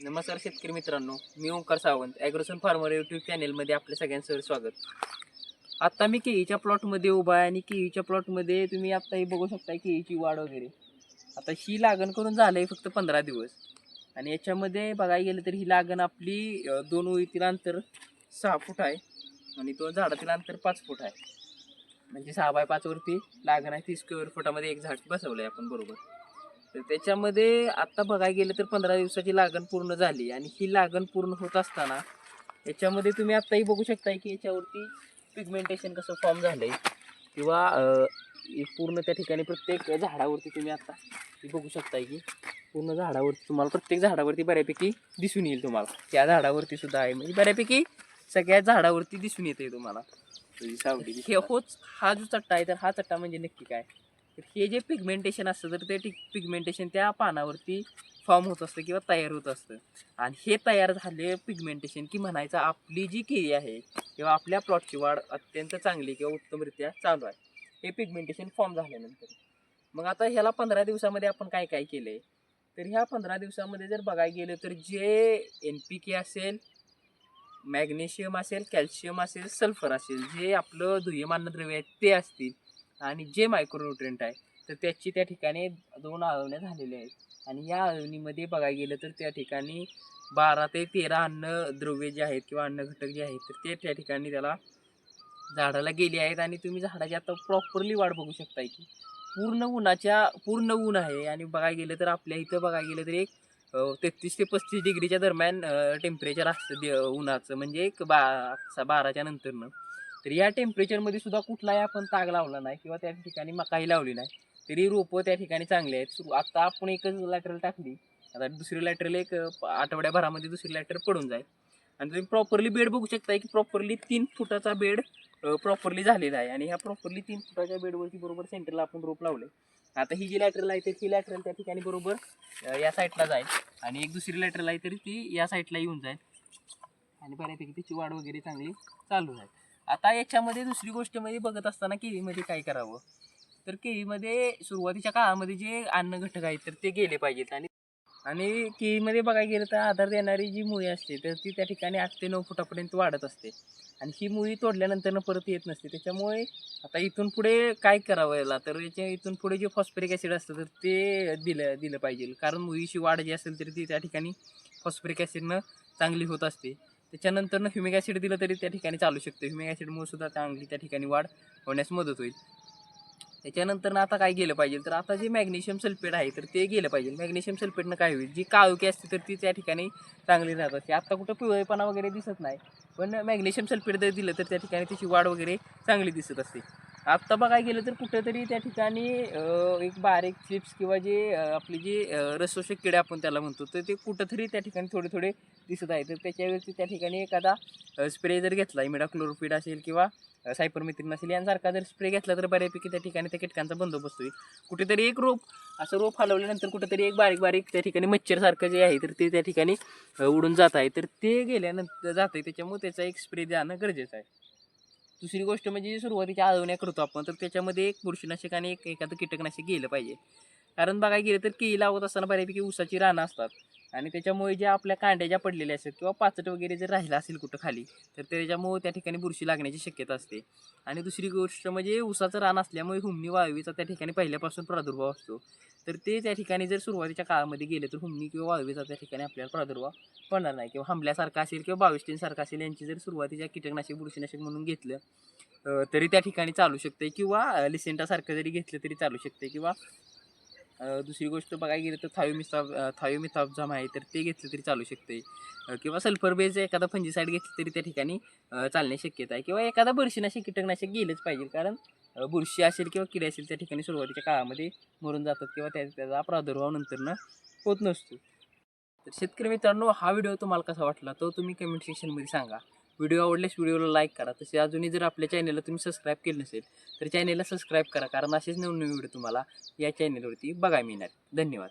नमस्कार शेतकरी मित्रांनो मी ओंकार सावंत ॲग्रोसन फार्मर यूट्यूब चॅनेलमध्ये आपल्या सगळ्यांचं स्वागत. आत्ता मी केळीच्या प्लॉटमध्ये उभा आहे आणि केळीच्या प्लॉटमध्ये तुम्ही आत्ताही बघू शकता केळीची वाढ वगैरे. आता ही लागण करून झालं आहे फक्त पंधरा दिवस. आणि याच्यामध्ये बघायला गेलं तर ही लागण आपली दोन ओळीतील अंतर सहा फूट आहे आणि दोन झाडातील अंतर पाच फूट आहे. म्हणजे सहा बाय पाचवरती लागण आहे तीस स्क्वेअर फुटामध्ये एक झाड बसवलं आहे आपण बरोबर. तर त्याच्यामध्ये आत्ता बघायला गेलं तर पंधरा दिवसाची लागण पूर्ण झाली आणि ही लागण पूर्ण होत असताना याच्यामध्ये तुम्ही आत्ताही बघू शकताय की याच्यावरती पिगमेंटेशन कसं फॉर्म झालंय. किंवा अं, हे पूर्ण त्या ठिकाणी प्रत्येक झाडावरती तुम्ही आता हे बघू शकताय की पूर्ण झाडावरती तुम्हाला प्रत्येक झाडावरती बऱ्यापैकी दिसून येईल तुम्हाला. त्या झाडावरती सुद्धा आहे. म्हणजे बऱ्यापैकी सगळ्या झाडावरती दिसून येते तुम्हाला. हे होच हा जो चट्टा आहे तर हा चट्टा म्हणजे नक्की काय? तर हे जे पिगमेंटेशन असतं तर ते पिगमेंटेशन त्या पानावरती फॉर्म होत असतं किंवा तयार होत असतं. आणि हे तयार झाले पिगमेंटेशन की म्हणायचं आपली जी केळी आहे किंवा आपल्या प्लॉटची वाढ अत्यंत चांगली किंवा उत्तमरित्या चालू आहे. हे पिगमेंटेशन फॉर्म झाल्यानंतर. मग आता ह्याला पंधरा दिवसामध्ये आपण काय काय केलं आहे तर ह्या पंधरा दिवसामध्ये जर बघायला गेलं तर जे एन पी के असेल मॅग्नेशियम असेल कॅल्शियम असेल सल्फर असेल जे आपलं दुय्यम अन्नद्रव्य आहेत ते असतील. आणि जे मायक्रोन्युट्रियंट आहे तर त्याची त्या ठिकाणी दोन आळवण्या झालेल्या आहेत. आणि या आळवणीमध्ये बघायला गेलं तर त्या ठिकाणी बारा ते तेरा अन्नद्रव्ये जे आहेत किंवा अन्नघटक जे आहेत तर ते त्या ठिकाणी त्याला झाडाला गेले आहेत. आणि तुम्ही झाडाची आता प्रॉपरली वाढ बघू शकताय की पूर्ण उन्हाच्या पूर्ण ऊन आहे. आणि बघायला गेलं तर आपल्या इथं बघायला गेलं तर एक तेहतीस ते पस्तीस डिग्रीच्या दरम्यान टेम्परेचर असतं उन्हाचं. म्हणजे एक बा बाराच्या नंतरनं. तर या टेम्परेचरमध्ये सुद्धा कुठलाही आपण ताग लावला नाही किंवा त्या ठिकाणी मकाही लावली नाही. तरी रोपं त्या ठिकाणी चांगली आहेत. सुरू आता आपण एकच लॅटरल टाकली. आता दुसरी लॅटरल एक आठवड्याभरामध्ये दुसरी लॅटर पडून जाईल. आणि तुम्ही प्रॉपरली बेड बघू शकताय की प्रॉपरली तीन फुटाचा बेड प्रॉपरली झालेला आहे. आणि ह्या प्रॉपरली तीन फुटाच्या बेडवरती बरोबर सेंटरला आपण रोप लावले आता ही जी लॅटरल आहे तर ही लॅटरल त्या ठिकाणी बरोबर या साईडला जाईल. आणि एक दुसरी लॅटरल आहे तरी ती या साईडला येऊन जाईल. आणि बऱ्यापैकी तिची वाढ वगैरे चांगली चालू आहे आता याच्यामध्ये दुसरी गोष्ट म्हणजे बघत असताना केळीमध्ये काय करावं? तर केळीमध्ये सुरुवातीच्या काळामध्ये जे अन्न घटक आहेत तर ते गेले पाहिजेत. आणि आणि केळीमध्ये बघायला गेलं तर आधार देणारी जी मुळी असते तर ती त्या ठिकाणी आठ ते नऊ फुटापर्यंत वाढत असते. आणि ही मुळी तोडल्यानंतर परत येत नसते. त्याच्यामुळे आता इथून पुढे काय करावं याला? तर याच्या इथून पुढे जे फॉस्फरिक ॲसिड असतं तर ते दिलं दिलं पाहिजे. कारण मुळीची वाढ जी असेल तर ती त्या ठिकाणी फॉस्फरिक ॲसिडनं चांगली होत असते. त्याच्यानंतरनं ह्युमिक ॲसिड दिलं तरी त्या ठिकाणी चालू शकतं. ह्युमिक ॲसिडमुळे सुद्धा चांगली त्या ठिकाणी वाढ होण्यास मदत होईल. त्याच्यानंतर आता काय गेलं पाहिजे? तर आता जे मॅग्नेशियम सल्फेट आहे तर ते गेलं पाहिजे. मॅग्नेशियम सल्फेटनं काय होईल? जी काळुकी असते तर ती त्या ठिकाणी चांगली राहत असते आत्ता कुठं पिवळेपणा वगैरे दिसत नाही. पण मॅग्नेशियम सल्फेट जर दिलं तर त्या ठिकाणी त्याची वाढ वगैरे चांगली दिसत असते. आत्ता बघायला गेलं तर कुठंतरी त्या ठिकाणी एक बारीक चिप्स किंवा जे आपली जी जे किडे आपण त्याला म्हणतो तर ते कुठंतरी त्या ठिकाणी थोडे थोडे दिसत आहे तर त्याच्यावरती त्या ठिकाणी एखादा स्प्रे जर घेतला इमिडाक्लोरोपिड असेल किंवा सायपरमिथ्रिन असेल यांसारखा जर स्प्रे घेतला तर बऱ्यापैकी त्या ठिकाणी त्या कीटकांचा बंदोबस्त होईल. कुठेतरी एक रोप असं रोप हलवल्यानंतर कुठेतरी एक बारीक बारीक त्या ठिकाणी मच्छरसारखं जे आहे तर ते त्या ठिकाणी उडून जात आहे. तर ते गेल्यानंतर जात आहे त्याच्यामुळे त्याचा एक स्प्रे देणं गरजेचं आहे. दुसरी गोष्ट म्हणजे जे सुरुवातीच्या आळवण्या करतो आपण तर त्याच्यामध्ये एक बुरशीनाशक आणि एक एखादं कीटकनाशक गेलं पाहिजे. कारण बघायला गेलं तर केळी लावत असताना बऱ्यापैकी ऊसाची रानं असतात आणि त्याच्यामुळे ज्या आपल्या कांड्या ज्या पडलेल्या असतात किंवा पाचट वगैरे जर राहिला असेल कुठं खाली तर त्याच्यामुळे त्या ठिकाणी बुरशी लागण्याची शक्यता असते. आणि दुसरी गोष्ट म्हणजे ऊसाचं रान असल्यामुळे हुमणी वाळवीचा त्या ठिकाणी पहिल्यापासून प्रादुर्भाव असतो. तर ते त्या ठिकाणी जर सुरुवातीच्या काळामध्ये गेले तर हुमणी किंवा वाळवीचा त्या ठिकाणी आपल्याला प्रादुर्भाव पडणार नाही. किंवा हंबल्यासारखा असेल किंवा बाविस्टीनसारखा असेल यांची जर सुरुवातीच्या कीटकनाशक बुरशीनाशक म्हणून घेतलं तरी त्या ठिकाणी चालू शकते किंवा लिसेंटासारखं जरी घेतलं तरी चालू शकते किंवा दुसरी गोष्ट बघायला गेलं तर थायोमिस्ताब थायोमिथॉब्झाम आहे तर ते घेतलं तरी चालू शकते. किंवा सल्फर बेज एखादा फंजीसाईड घेतलं तरी त्या ठिकाणी चालणे शक्यता आहे. किंवा एखादा बुरशीनाशक कीटकनाशक गेलंच पाहिजे. कारण बुरशी असेल किंवा किडे असेल त्या ठिकाणी सुरुवातीच्या काळामध्ये मरून जातात किंवा त्या त्याचा प्रादुर्भाव नंतरनं होत नसतो. तर शेतकरी मित्रांनो हा व्हिडिओ तुम्हाला कसा वाटला तो तुम्ही कमेंट सेक्शनमध्ये सांगा. व्हिडिओ आवडल्यास व्हिडिओला लाईक करा. तसे अजूनही जर आपल्या चॅनलला तुम्ही सबस्क्राईब केलं नसेल तर चॅनलला सबस्क्राईब करा. कारण असेच नवीन नवीन व्हिडिओ तुम्हाला या चॅनलवरती बघायला मिळणार. धन्यवाद.